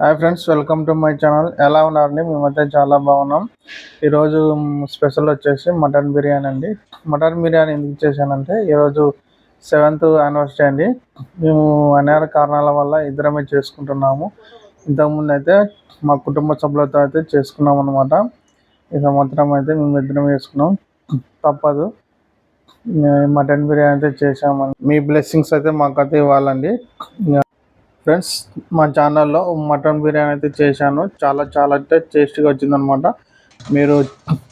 Hi friends welcome to my channel. ఎలా ఉన్నారండి? మేమైతే చాలా బాగున్నాం. ఈరోజు స్పెషల్ వచ్చేసి మటన్ బిర్యానీ అండి. మటన్ బిర్యానీ ఎందుకు చేశానంటే ఈరోజు సెవెంత్ యానివర్సరీ అండి. మేము అనేక కారణాల వల్ల ఇద్దరమే చేసుకుంటున్నాము. ఇంతకుముందు అయితే మా కుటుంబ సభ్యులతో అయితే చేసుకున్నాం అనమాట ఈ సంవత్సరం అయితే మేము ఇద్దరం చేసుకున్నాం. తప్పదు. మటన్ బిర్యానీ అయితే చేసామండి మీ బ్లెస్సింగ్స్ అయితే మాకైతే ఇవ్వాలండి. ఫ్రెండ్స్ మా ఛానల్లో మటన్ బిర్యానీ అయితే చేశాను. చాలా చాలా అంటే టేస్టీగా వచ్చిందనమాట. మీరు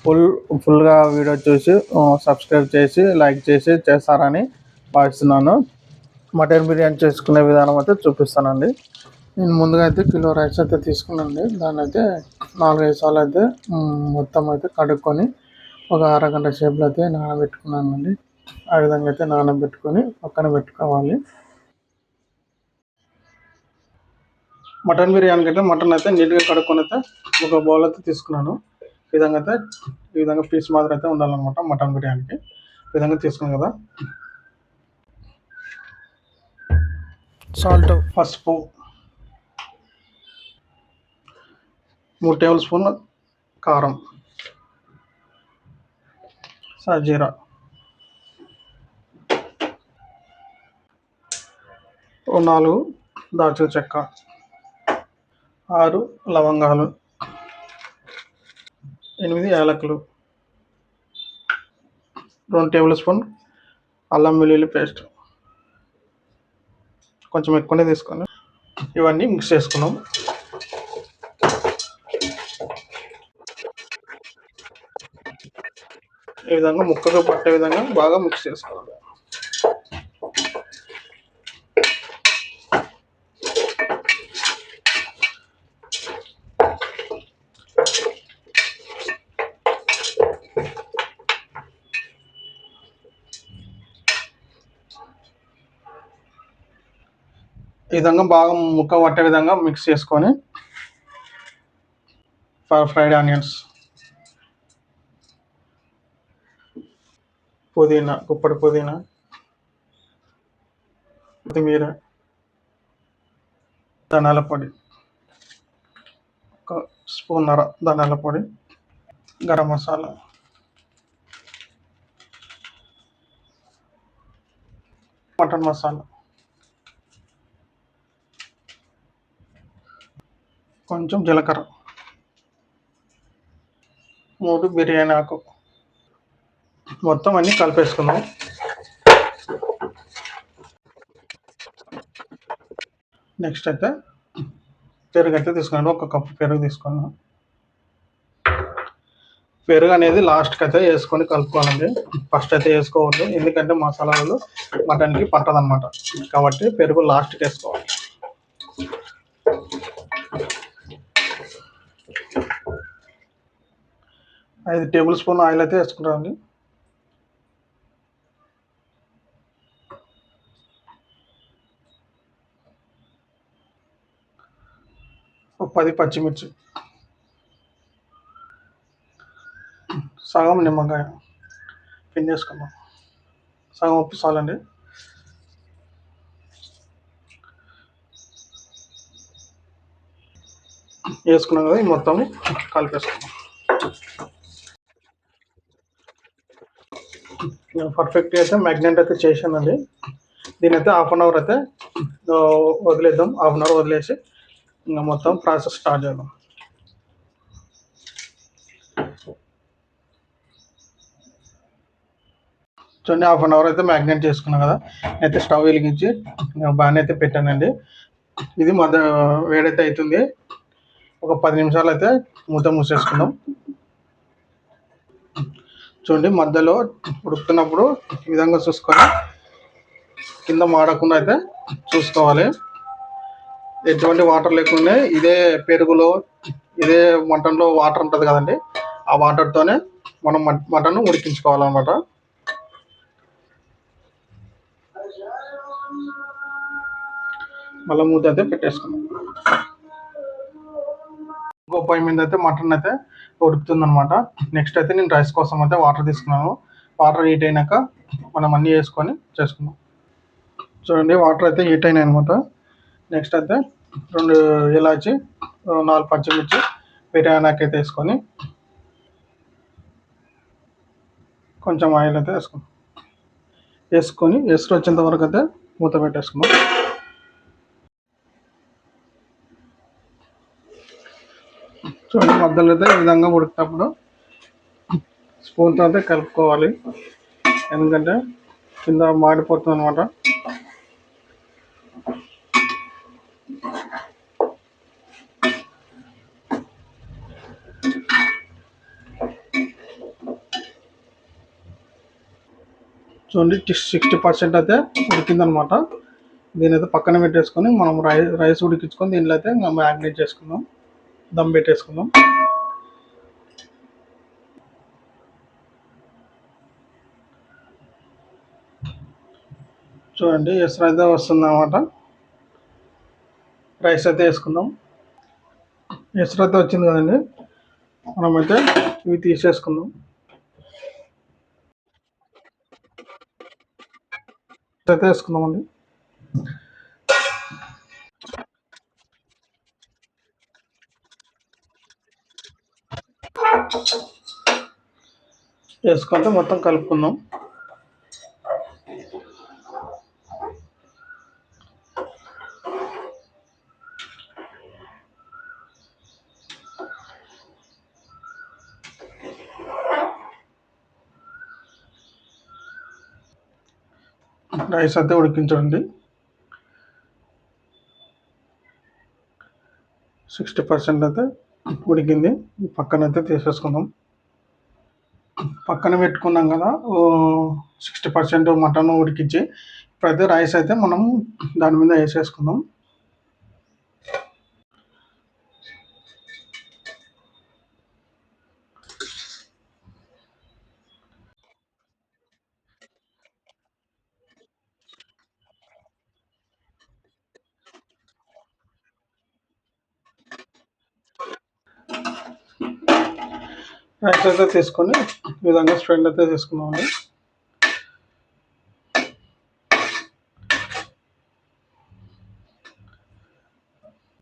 ఫుల్ ఫుల్గా వీడియో చూసి సబ్స్క్రైబ్ చేసి లైక్ చేసి చేస్తారని భావిస్తున్నాను. మటన్ బిర్యానీ చేసుకునే విధానం అయితే చూపిస్తానండి. నేను ముందుగా అయితే కిలో రైస్ అయితే తీసుకున్నాండి దాన్ని అయితే నాలుగైదు సార్లు అయితే మొత్తం అయితే కడుక్కొని ఒక అరగంట సేపులో అయితే నానబెట్టుకున్నానండి. ఆ విధంగా అయితే నానబెట్టుకొని పక్కన పెట్టుకోవాలి. మటన్ బిర్యానీకి అయితే మటన్ అయితే నీట్గా కడుక్కొని అయితే ఒక బౌల్ అయితే తీసుకున్నాను. ఈ విధంగా అయితే ఈ విధంగా పీస్ మాత్రం అయితే ఉండాలన్నమాట మటన్ బిర్యానీకి. ఈ విధంగా తీసుకున్నాను కదా. సాల్ట్ పసుపు. మూడు టేబుల్ స్పూన్ కారం. సాజీరా నాలుగు దాల్చిన చెక్క. ఆరు లవంగాలు ఎనిమిది యాలకులు రెండు టేబుల్ స్పూన్ అల్లం వెల్లుల్లి పేస్ట్. కొంచెం ఎక్కువనే తీసుకొని ఇవన్నీ మిక్స్ చేసుకున్నాం. ఈ విధంగా ముక్కగా పట్టే విధంగా బాగా మిక్స్ చేసుకోవాలి. ఈ విధంగా బాగా ముక్క పట్టే విధంగా మిక్స్ చేసుకొని ఫ్రైడ్ ఆనియన్స్ పుదీనా కుప్పటి పుదీనా కొత్తిమీర ధనాల పొడి ఒక స్పూన్నర ధనాల పొడి గరం మసాలా మటన్ మసాలా. కొంచెం జీలకర్ర. మూడు బిర్యానీ ఆకు. మొత్తం అన్నీ కలిపేసుకుందాం. నెక్స్ట్ అయితే పెరుగు అయితే తీసుకున్నాను. ఒక కప్పు పెరుగు తీసుకున్నాను. పెరుగు అనేది లాస్ట్కి అయితే వేసుకొని కలుపుకోవాలండి. ఫస్ట్ అయితే వేసుకోవద్దు. ఎందుకంటే మసాలాలు మటన్కి పట్టదన్నమాట. కాబట్టి పెరుగు లాస్ట్కి వేసుకోవాలి. ఐదు టేబుల్ స్పూన్ ఆయిల్ అయితే వేసుకుంటామండి. పది పచ్చిమిర్చి. సగం నిమ్మకాయ పిండేసుకుందాం సగం ఉప్పు చాలండి వేసుకున్నాం కదా ఈ మొత్తం కలిపేసుకుందాం నేను పర్ఫెక్ట్గా అయితే మ్యాగ్నెట్ అయితే చేశానండి. దీని అయితే హాఫ్ అన్ అవర్ అయితే వదిలేద్దాం. హాఫ్ అన్ అవర్ వదిలేసి ఇంకా మొత్తం ప్రాసెస్ స్టార్ట్ చేద్దాం. చూడండి హాఫ్ అన్ అవర్ అయితే మ్యాగ్నెట్ చేసుకున్నాం కదా. అయితే స్టవ్ వెలిగించి బాగానే అయితే పెట్టానండి. ఇది మద వేడైతే అవుతుంది ఒక పది నిమిషాలు అయితే మూత మూసేసుకుందాం. చూడండి మధ్యలో ఉడుకుతున్నప్పుడు ఈ విధంగా చూసుకొని కింద మాడకుండా అయితే చూసుకోవాలి. ఎటువంటి వాటర్ లేకుండా ఇదే పెరుగులో ఇదే మటన్లో వాటర్ ఉంటుంది కదండి ఆ వాటర్తోనే మనం మటన్ ఉడికించుకోవాలన్నమాట. మళ్ళీ మూత అయితే పెట్టేసుకున్నాం పొయ్యి మీద అయితే మటన్ అయితే ఉడుకుతుందనమాట నెక్స్ట్ అయితే నేను రైస్ కోసం అయితే వాటర్ తీసుకున్నాను. వాటర్ హీట్ అయినాక మనం అన్నీ వేసుకొని చేసుకున్నాం చూడండి వాటర్ అయితే హీట్ అయినాయి అనమాట నెక్స్ట్ అయితే రెండు ఇలాచి నాలుగు పచ్చిమిర్చి బిర్యానీకి అయితే వేసుకొని కొంచెం ఆయిల్ అయితే వేసుకున్నాం వేసుకొని ఎసురు వచ్చేంత వరకు అయితే మూత పెట్టేసుకున్నాం చూడండి మధ్యలో అయితే ఈ విధంగా ఉడికేటప్పుడు స్పూన్తో అయితే కలుపుకోవాలి. ఎందుకంటే కింద మాడిపోతుంది అనమాట చూడండి సిక్స్టీ పర్సెంట్ అయితే ఉడికిందనమాట దీని అయితే పక్కన పెట్టేసుకొని మనం రై రైస్ ఉడికించుకొని దీనిలో అయితే మ్యాగ్నేట్ చేసుకుందాం. దమ్ పెట్టేసుకుందాం. చూడండి ఎసరు అయితే వస్తుంది అనమాట రైస్ అయితే వేసుకుందాం. ఎసరు వచ్చింది కదండి. మనమైతే ఇవి తీసేసుకుందాం. అయితే వేసుకుందామండి. వేసుకుంటే మొత్తం కలుపుకుందాం. రైస్ అయితే ఉడికించండి. సిక్స్టీ పర్సెంట్ అయితే ఉడికింది. పక్కన అయితే తీసేసుకుందాం. పక్కన పెట్టుకున్నాం కదా సిక్స్టీ పర్సెంట్ మటన్ ఉడికించి ఇప్పుడైతే రైస్ అయితే మనం దాని మీద వేసేసుకుందాం. రైస్ అయితే తీసుకొని ఈ విధంగా స్ప్రెడ్ అయితే తీసుకుందామండి.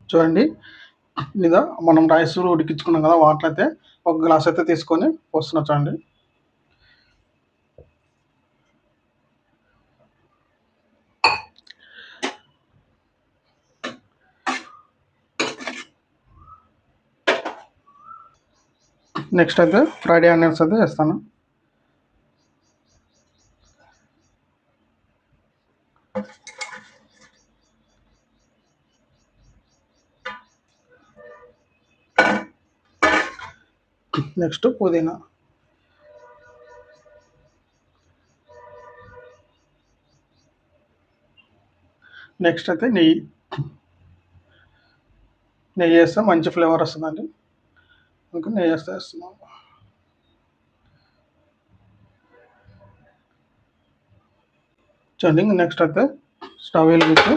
చూడండి మీద మనం రైస్ ఉడికించుకున్నాం కదా వాటర్ అయితే ఒక గ్లాస్ అయితే తీసుకొని పోస్తున్నా చూడండి. నెక్స్ట్ అయితే ఫ్రైడే ఆనియన్స్ అయితే వేస్తాను నెక్స్ట్ పుదీనా. నెక్స్ట్ అయితే నెయ్యి. నెయ్యి వేస్తే మంచి ఫ్లేవర్ వస్తుందండి. ఇంకా నేను వేస్తే వేస్తున్నాం చూడండి నెక్స్ట్ అయితే స్టవ్ వెలిగించి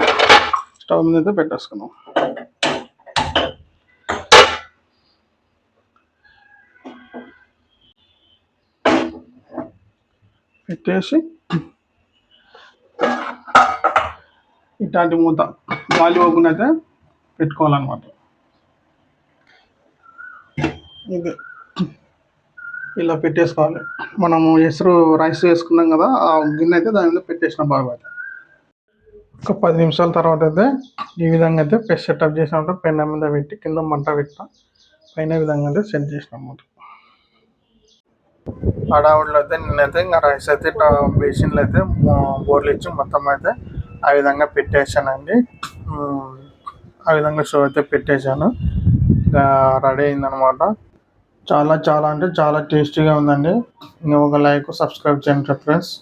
స్టవ్ మీద అయితే పెట్టేసుకున్నాం పెట్టేసి ఇట్లాంటి మూత గాలి ఓపెన్ అయితే పెట్టుకోవాలన్నమాట ఇది. ఇలా పెట్టేసుకోవాలి. మనము ఎసురు రైస్ వేసుకున్నాం కదా ఆ గిన్నె అయితే దాని మీద పెట్టేసిన బాగా ఒక పది నిమిషాల తర్వాత అయితే ఈ విధంగా అయితే పెస్ సెటప్ చేసినప్పుడు పెన్న మీద పెట్టి కింద మంట పెట్టిన పైన విధంగా అయితే సెట్ చేసిన అన్నమాట హడావుడిలో అయితే నేనైతే ఇంకా రైస్ అయితే బేసిన్లు అయితే బోర్లు ఇచ్చి మొత్తం అయితే ఆ విధంగా పెట్టేశానండి. ఆ విధంగా షో అయితే పెట్టేశాను. ఇంకా రెడీ అయిందనమాట చాలా చాలా అంటే చాలా టేస్టీగా ఉందండి. ఒక లైక్ సబ్స్క్రైబ్ చేయండి ఫ్రెండ్స్